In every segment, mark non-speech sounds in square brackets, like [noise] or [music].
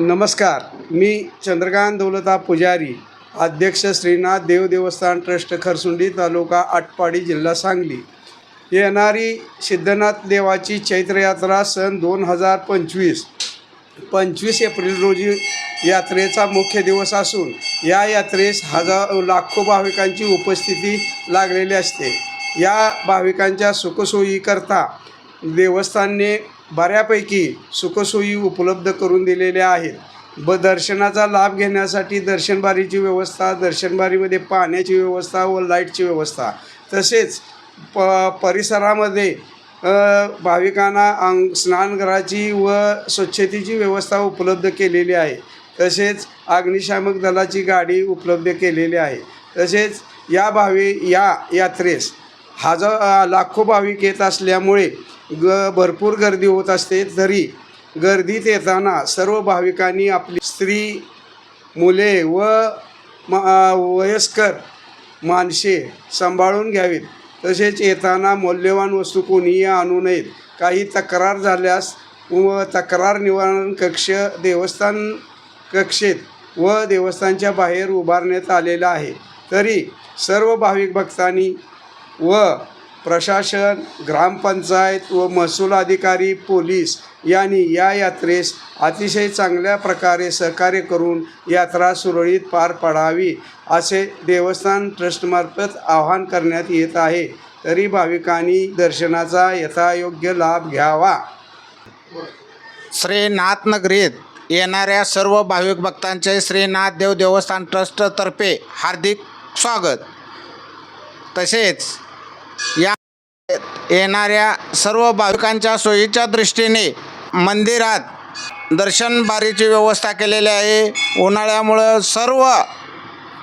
नमस्कार मी चंद्रकांत दौलता पुजारी अध्यक्ष श्रीनाथ देव देवस्थान ट्रस्ट खरसुंडी तालुका आटपाडी जिल्हा सांगली. येणारी सिद्धनाथ देवाची चैत्रयात्रा सन दोन हजार पंचवीस. पंचवीस एप्रिल रोजी यात्रेचा मुख्य दिवस असून या यात्रेस हजार लाखो भाविकांची उपस्थिती लागलेली असते. या भाविकांच्या सुखसोयीकरता देवस्थानने बऱ्यापैकी सुखसोयी उपलब्ध करून दिलेल्या आहेत. ब दर्शनाचा लाभ घेण्यासाठी दर्शनबारीची व्यवस्था दर्शनबारीमध्ये पाण्याची व्यवस्था व लाईटची व्यवस्था. तसेच प परिसरामध्ये भाविकांना अंग स्नानगृहाची व स्वच्छतेची व्यवस्था उपलब्ध केलेली आहे. तसेच अग्निशामक दलाची गाडी उपलब्ध केलेली आहे. तसेच या भावी या यात्रेस हजार लाखो भाविक येत असल्यामुळे ग भरपूर गर्दी होत असते तरी गर्दीत येताना सर्व भाविकांनी आपली स्त्री मुले व वयस्कर माणसे सांभाळून घ्यावीत. तसेच येताना मौल्यवान वस्तू कोणीही आणू नयेत. काही तक्रार झाल्यास व तक्रार निवारण कक्ष देवस्थान कक्षेत व देवस्थानच्या बाहेर उभारण्यात आलेला आहे. तरी सर्व भाविक भक्तांनी व प्रशासन ग्रामपंचायत व महसूल अधिकारी पोलीस यांनी या यात्रेस अतिशय चांगल्या प्रकारे सहकार्य करून यात्रा सुरळीत पार पडावी असे देवस्थान ट्रस्टमार्फत आवाहन करण्यात येत आहे. तरी भाविकांनी दर्शनाचा यथायोग्य लाभ घ्यावा. श्रीनाथनगरीत येणाऱ्या सर्व भाविक भक्तांचे श्रीनाथ देव देवस्थान ट्रस्टतर्फे हार्दिक स्वागत. तसेच या येणाऱ्या सर्व भाविकांच्या सोयीच्या दृष्टीने मंदिरात दर्शनबारीची व्यवस्था केलेली आहे. उन्हाळ्यामुळं सर्व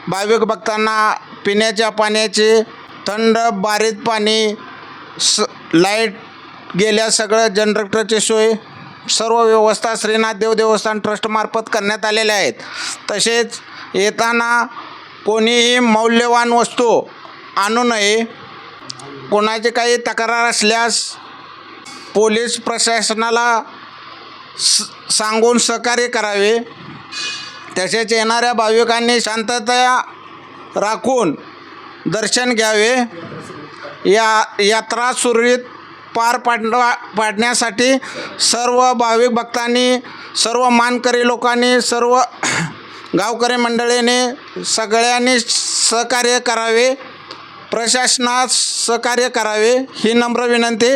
भाविक भक्तांना पिण्याच्या पाण्याची थंड बारीत पाणी स लाइट गेल्या सगळं जनरेटरची सोय सर्व व्यवस्था श्रीनाथ देव देवस्थान ट्रस्टमार्फत करण्यात आलेल्या आहेत. तसेच येताना कोणीही मौल्यवान वस्तू आणू नये कोणाची काही तक्रार असल्यास पोलीस प्रशासनाला स सांगून सहकार्य करावे. तसेच येणाऱ्या भाविकांनी शांतता राखून दर्शन घ्यावे. या यात्रा सुरळीत पार पाडवा पाडण्यासाठी सर्व भाविक भक्तांनी सर्व मानकरी लोकांनी सर्व [clears throat] गावकरी मंडळीने सगळ्यांनी सहकार्य करावे. प्रशासनास सहकार्य करावे ही नम्र विनंती.